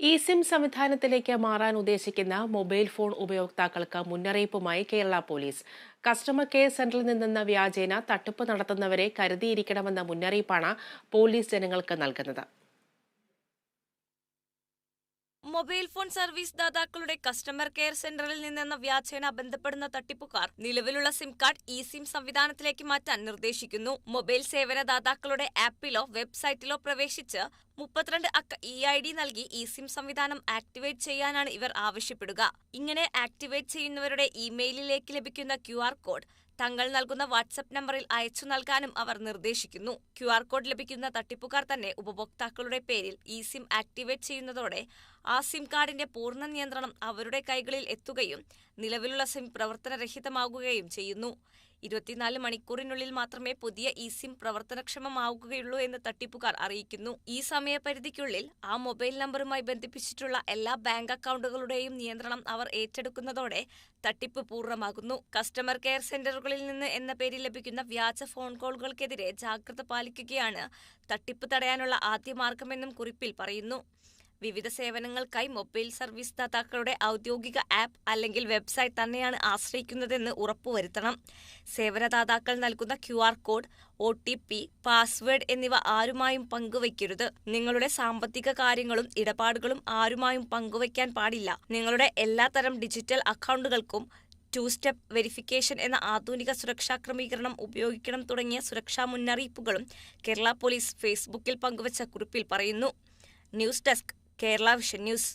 E SIM സംവിധാനത്തിലേക്ക് മാറാൻ ഉദ്ദേശിക്കുന്ന മൊബൈൽ ഫോൺ ഉപയോക്താക്കൾക്ക് മുന്നറിയിപ്പുമായി കേരള പോലീസ്. കസ്റ്റമർ കെയർ സെന്ററിൽ നിന്നെന്ന വ്യാജേന തട്ടിപ്പ് നടത്തുന്നവരെ കരുതിയിരിക്കണമെന്ന മുന്നറിയിപ്പാണ് പോലീസ് ജനങ്ങൾക്ക് നൽകുന്നത്. മൊബൈൽ ഫോൺ സർവീസ് ദാതാക്കളുടെ കസ്റ്റമർ കെയർ സെന്ററിൽ നിന്നെന്ന വ്യാജേന ബന്ധപ്പെടുന്ന തട്ടിപ്പുകാർ നിലവിലുള്ള സിം കാർഡ് ഇ സിം സംവിധാനത്തിലേക്ക് മാറ്റാൻ നിർദ്ദേശിക്കുന്നു. മൊബൈൽ സേവന ദാതാക്കളുടെ ആപ്പിലോ വെബ്സൈറ്റിലോ പ്രവേശിച്ച് മുപ്പത്തിരണ്ട് അക്ക ഇ ഐ ഡി നൽകി ഇ സിം സംവിധാനം ആക്ടിവേറ്റ് ചെയ്യാനാണ് ഇവർ ആവശ്യപ്പെടുക. ഇങ്ങനെ ആക്ടിവേറ്റ് ചെയ്യുന്നവരുടെ ഇമെയിലിലേക്ക് ലഭിക്കുന്ന ക്യു കോഡ് തങ്ങൾ നൽകുന്ന വാട്സപ്പ് നമ്പറിൽ അയച്ചു നൽകാനും അവർ നിർദ്ദേശിക്കുന്നു. ക്യു ആർ കോഡ് ലഭിക്കുന്ന തട്ടിപ്പുകാർ തന്നെ ഉപഭോക്താക്കളുടെ പേരിൽ ഇ സിം ആക്ടിവേറ്റ് ചെയ്യുന്നതോടെ ആ സിം കാർഡിന്റെ പൂർണ നിയന്ത്രണം അവരുടെ കൈകളിൽ എത്തുകയും നിലവിലുള്ള സിം പ്രവർത്തനരഹിതമാകുകയും ചെയ്യുന്നു. ഇരുപത്തിനാല് മണിക്കൂറിനുള്ളിൽ മാത്രമേ പുതിയ ഇ സിം പ്രവർത്തനക്ഷമമാവുകയുള്ളൂ എന്ന് തട്ടിപ്പുകാർ അറിയിക്കുന്നു. ഈ സമയപരിധിക്കുള്ളിൽ ആ മൊബൈൽ നമ്പറുമായി ബന്ധിപ്പിച്ചിട്ടുള്ള എല്ലാ ബാങ്ക് അക്കൗണ്ടുകളുടെയും നിയന്ത്രണം അവർ ഏറ്റെടുക്കുന്നതോടെ തട്ടിപ്പ് പൂർണമാകുന്നു. കസ്റ്റമർ കെയർ സെന്ററുകളിൽ നിന്ന് എന്ന പേരിൽ ലഭിക്കുന്ന വ്യാജ ഫോൺ കോളുകൾക്കെതിരെ ജാഗ്രത പാലിക്കുകയാണ് തട്ടിപ്പ് തടയാനുള്ള ആദ്യ മാർഗമെന്നും കുറിപ്പിൽ പറയുന്നു. വിവിധ സേവനങ്ങൾക്കായി മൊബൈൽ സർവീസ് ദാതാക്കളുടെ ഔദ്യോഗിക ആപ്പ് അല്ലെങ്കിൽ വെബ്സൈറ്റ് തന്നെയാണ് ആശ്രയിക്കുന്നതെന്ന് ഉറപ്പുവരുത്തണം. സേവനദാതാക്കൾ നൽകുന്ന Q R code O T P password എന്നിവ ആരുമായും പങ്കുവയ്ക്കരുത്. നിങ്ങളുടെ സാമ്പത്തിക കാര്യങ്ങളും ഇടപാടുകളും ആരുമായും പങ്കുവയ്ക്കാൻ പാടില്ല. നിങ്ങളുടെ എല്ലാത്തരം ഡിജിറ്റൽ അക്കൗണ്ടുകൾക്കും ടു സ്റ്റെപ്പ് വെരിഫിക്കേഷൻ എന്ന ആധുനിക സുരക്ഷാ ക്രമീകരണം ഉപയോഗിക്കണം തുടങ്ങിയ സുരക്ഷാ മുന്നറിയിപ്പുകളും കേരള പോലീസ് ഫേസ്ബുക്കിൽ പങ്കുവച്ച കുറിപ്പിൽ പറയുന്നു. News desk Kerala vision news.